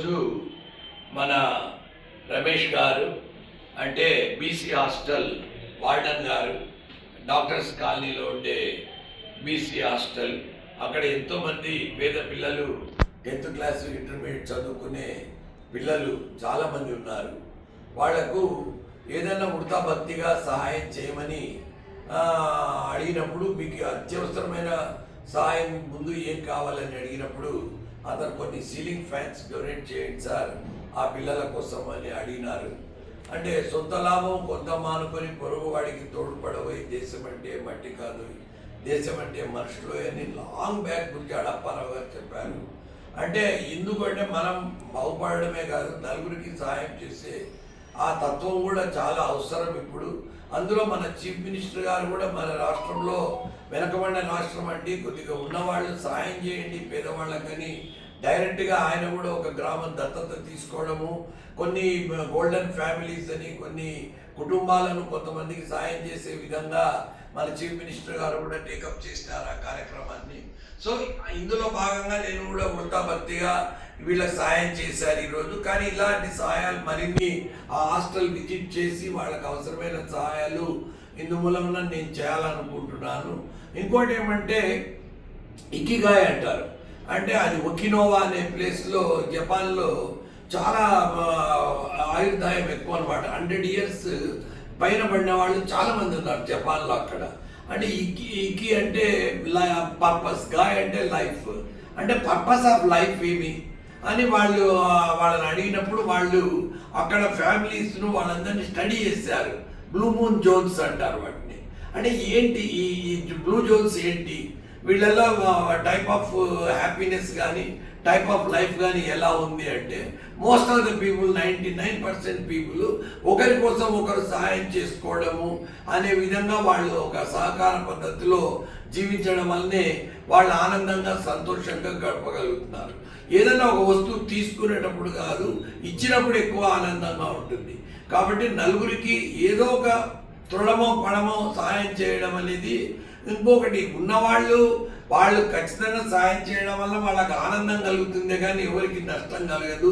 ఈరోజు మన రమేష్ గారు అంటే BC hostel warden garu doctors కాలనీలో ఉండే బీసీ హాస్టల్ అక్కడ ఎంతోమంది పేద పిల్లలు టెన్త్ క్లాస్ ఇంటర్మీడియట్ చదువుకునే పిల్లలు చాలామంది ఉన్నారు. వాళ్ళకు ఏదైనా ఉడతా భక్తిగా సహాయం చేయమని అడిగినప్పుడు మీకు అత్యవసరమైన సహాయం ముందు ఏం కావాలని అడిగినప్పుడు అతను కొన్ని సీలింగ్ ఫ్యాన్స్ డొనేట్ చేయండి సార్. ఆ పిల్లల కోసం అని అడిగినారు. అంటే సొంత లాభం కొంత మానుకొని పొరుగు వాడికి తోడ్పడబోయి దేశం అంటే మట్టి కాదు. దేశం అంటే మనుషులు అని లాంగ్ బ్యాక్ గురించి అడప్పారావు గారు చెప్పారు. అంటే ఎందుకంటే మనం బాగుపడడమే కాదు నలుగురికి సహాయం చేసే ఆ తత్వం కూడా చాలా అవసరం ఇప్పుడు. అందులో మన చీఫ్ మినిస్టర్ గారు కూడా మన రాష్ట్రంలో వెనకబడిన రాష్ట్రం అండి. కొద్దిగా ఉన్నవాళ్ళు సహాయం చేయండి పేదవాళ్ళకని. డైరెక్ట్గా ఆయన కూడా ఒక గ్రామం దత్తత తీసుకోవడము కొన్ని గోల్డెన్ ఫ్యామిలీస్ అని కొన్ని కుటుంబాలను కొంతమందికి సాయం చేసే విధంగా మన చీఫ్ మినిస్టర్ గారు కూడా టేకప్ చేసినారు ఆ కార్యక్రమాన్ని. సో ఇందులో భాగంగా నేను కూడా ఉల్టా వీళ్ళకి సాయం చేశారు ఈరోజు. కానీ ఇలాంటి సహాయాలు మరిన్ని ఆ హాస్టల్ విజిట్ చేసి వాళ్ళకి అవసరమైన సహాయాలు ఇందు మూలంలో నేను చేయాలనుకుంటున్నాను. ఇంకోటి ఏమంటే ఇకిగాయ్ అంటారు. అంటే అది ఒకినోవా అనే ప్లేస్లో జపాన్లో చాలా ఆయుర్దాయం ఎక్కువ అనమాట హండ్రెడ్ ఇయర్స్ పైన పడిన వాళ్ళు చాలామంది ఉన్నారు జపాన్లో అక్కడ. అంటే ఇకి ఇకి అంటే పర్పస్ గాయ్ అంటే లైఫ్. అంటే పర్పస్ ఆఫ్ లైఫ్ ఏమి? అని వాళ్ళు వాళ్ళని అడిగినప్పుడు వాళ్ళు అక్కడ ఫ్యామిలీస్ను వాళ్ళందరినీ స్టడీ చేశారు. బ్లూ మూన్ జోన్స్ అంటారు వాటిని. అంటే ఏంటి ఈ బ్లూ జోన్స్ ఏంటి? వీళ్ళలో టైప్ ఆఫ్ హ్యాపీనెస్ కానీ టైప్ ఆఫ్ లైఫ్ కానీ ఎలా ఉంది అంటే most of the people ninety nine percent people ఒకరి కోసం ఒకరు సహాయం చేసుకోవడము అనే విధంగా వాళ్ళు ఒక సహకార పద్ధతిలో జీవించడం వల్లనే వాళ్ళు ఆనందంగా సంతోషంగా గడపగలుగుతున్నారు. ఏదైనా ఒక వస్తువు తీసుకునేటప్పుడు కాదు ఇచ్చినప్పుడు ఎక్కువ ఆనందంగా ఉంటుంది. కాబట్టి నలుగురికి ఏదో ఒక తృణమో పడమో సహాయం చేయడం అనేది ఇంకొకటి. ఉన్నవాళ్ళు వాళ్ళు ఖచ్చితంగా సహాయం చేయడం వల్ల వాళ్ళకి ఆనందం కలుగుతుంది కానీ ఎవరికి నష్టం కలగదు.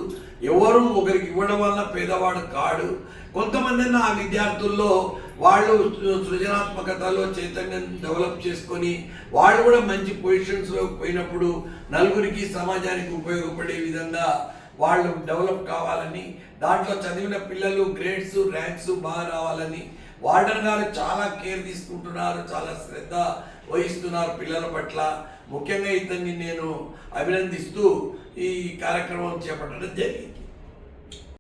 ఎవరు ఒకరికి ఇవ్వడం వల్ల పేదవాడు కాడు. కొంతమంది నా విద్యార్థుల్లో వాళ్ళు సృజనాత్మకతలో చైతన్యం డెవలప్ చేసుకొని వాళ్ళు కూడా మంచి పొజిషన్స్లో పోయినప్పుడు నలుగురికి సమాజానికి ఉపయోగపడే విధంగా వాళ్ళు డెవలప్ కావాలని దాంట్లో చదివిన పిల్లలు గ్రేడ్స్ ర్యాంక్స్ బాగా రావాలని వార్డెన్ గారు చాలా కేర్ తీసుకుంటున్నారు చాలా శ్రద్ధ వహిస్తున్నారు పిల్లల పట్ల. ముఖ్యంగా ఇతన్ని నేను అభినందిస్తూ ఈ కార్యక్రమం చేపట్టడం జరిగింది.